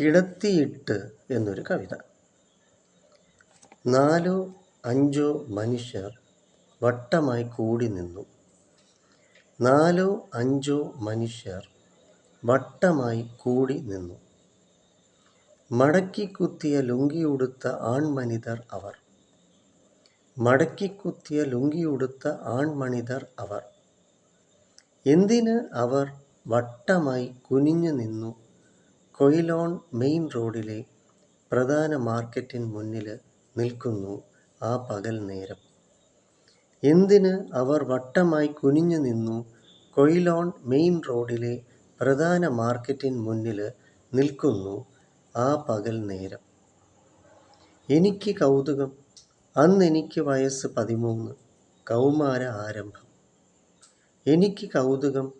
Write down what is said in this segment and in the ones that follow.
കിടത്തിയിട്ട് എന്നൊരു കവിത. നാലോ അഞ്ചോ മനുഷ്യർ വട്ടമായി കൂടി നിന്നു. നാലോ അഞ്ചോ മനുഷ്യർ വട്ടമായി കൂടി നിന്നു. മടക്കിക്കുത്തിയ ലുങ്കിയുടുത്ത ആൺമനിതർ അവർ. മടക്കിക്കുത്തിയ ലുങ്കിയുടുത്ത ആൺമണിതർ അവർ. എന്തിന് അവർ വട്ടമായി കുനിഞ്ഞു നിന്നു? കൊയിലോൺ മെയിൻ റോഡിലെ പ്രധാന മാർക്കറ്റിന് മുന്നിൽ നിൽക്കുന്നു ആ പകൽ നേരം. എന്തിന് അവർ വട്ടമായി കുനിഞ്ഞു നിന്നു കൊയിലോൺ മെയിൻ റോഡിലെ പ്രധാന മാർക്കറ്റിന് മുന്നിൽ നിൽക്കുന്നു ആ പകൽ നേരം. എനിക്ക് കൗതുകം. അന്നെനിക്ക് വയസ്സ് പതിമൂന്ന്. കൗമാര ആരംഭം. എനിക്ക് കൗതുകം.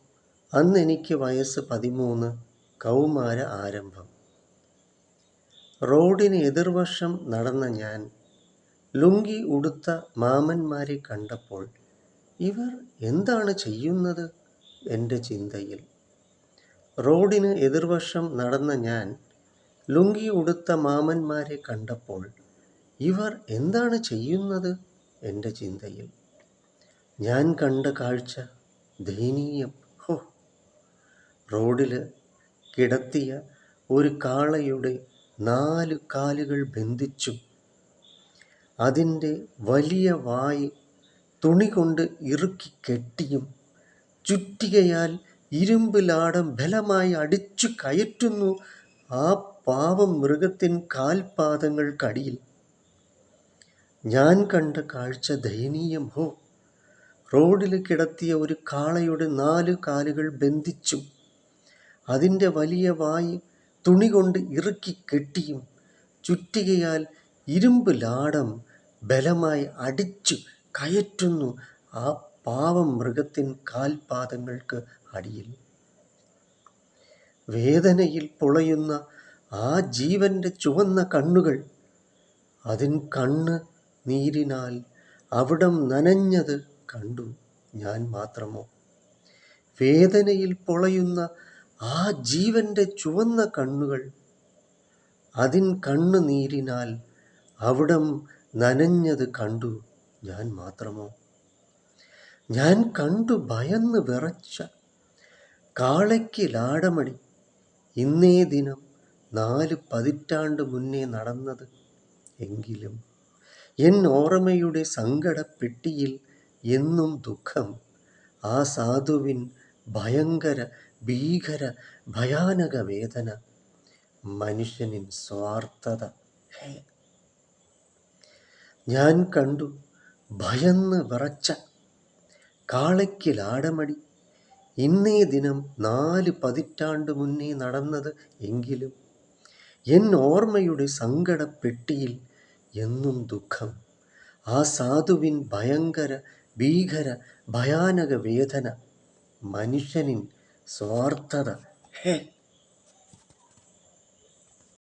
അന്നെനിക്ക് വയസ്സ് പതിമൂന്ന്. കൗമാര ആരംഭം. റോഡിന് എതിർവശം നടന്ന ഞാൻ ലുങ്കി ഉടുത്ത മാമന്മാരെ കണ്ടപ്പോൾ ഇവർ എന്താണ് ചെയ്യുന്നത് എന്റെ ചിന്തയിൽ. റോഡിന് എതിർവശം നടന്ന ഞാൻ ലുങ്കി ഉടുത്ത മാമന്മാരെ കണ്ടപ്പോൾ ഇവർ എന്താണ് ചെയ്യുന്നത് എന്റെ ചിന്തയിൽ. ഞാൻ കണ്ട കാഴ്ച ദയനീയം. ഹോ. റോഡിൽ കിടത്തിയ ഒരു കാളയുടെ നാല് കാലുകൾ ബന്ധിച്ചു. അതിന്റെ വലിയ വായി തുണി കൊണ്ട് ഇറുക്കി കെട്ടിയും ചുറ്റികയാൽ ഇരുമ്പ് ലാടം ബലമായി അടിച്ചു കയറ്റുന്നു ആ പാവം മൃഗത്തിൻ കാൽപാദങ്ങൾക്കടിയിൽ. ഞാൻ കണ്ട കാഴ്ച ദയനീയം ഹോ റോഡിൽ കിടത്തിയ ഒരു കാളയുടെ നാല് കാലുകൾ ബന്ധിച്ചും. അതിന്റെ വലിയ വായി തുണി കൊണ്ട് ഇറുക്കി കെട്ടിയും ചുറ്റികയാൽ ഇരുമ്പ് ലാടം ബലമായി അടിച്ചു കയറ്റുന്നു ആ പാവം മൃഗത്തിൻ കാൽപാദങ്ങൾക്ക് അടിയിൽ. വേദനയിൽ പൊളയുന്ന ആ ജീവന്റെ ചുവന്ന കണ്ണുകൾ അതിൻ കണ്ണ് നീരിനാൽ അവിടം നനഞ്ഞത് കണ്ടു ഞാൻ മാത്രമോ? വേദനയിൽ പൊളയുന്ന ആ ജീവന്റെ ചുവന്ന കണ്ണുകൾ അതിൻ കണ്ണു നീരിനാൽ അവിടം നനഞ്ഞത് കണ്ടു ഞാൻ മാത്രമോ? ഞാൻ കണ്ടു ഭയന്ന് വിറച്ച കാളയ്ക്ക് ലാടമടി. ഇന്നേ ദിനം നാല് പതിറ്റാണ്ട് മുന്നേ നടന്നത് എങ്കിലും എൻ ഓർമ്മയുടെ സങ്കടപ്പെട്ടിയിൽ എന്നും ദുഃഖം ആ സാധുവിൻ ഭയങ്കര ഭീകര ഭയാനക വേദന മനുഷ്യനിൻ സ്വാർത്ഥത. ഞാൻ കണ്ടു ഭയന്ന് വിറച്ച കാളയ്ക്കിൽ ആടമടി. ഇന്നേ ദിനം നാല് പതിറ്റാണ്ട് മുന്നേ നടന്നത് എങ്കിലും എൻ ഓർമ്മയുടെ സങ്കടപ്പെട്ടിയിൽ എന്നും ദുഃഖം. ആ സാധുവിൻ ഭയങ്കര ഭീകര ഭയാനക വേദന മനുഷ്യനിൻ സ്വാർത്ഥത ഹേ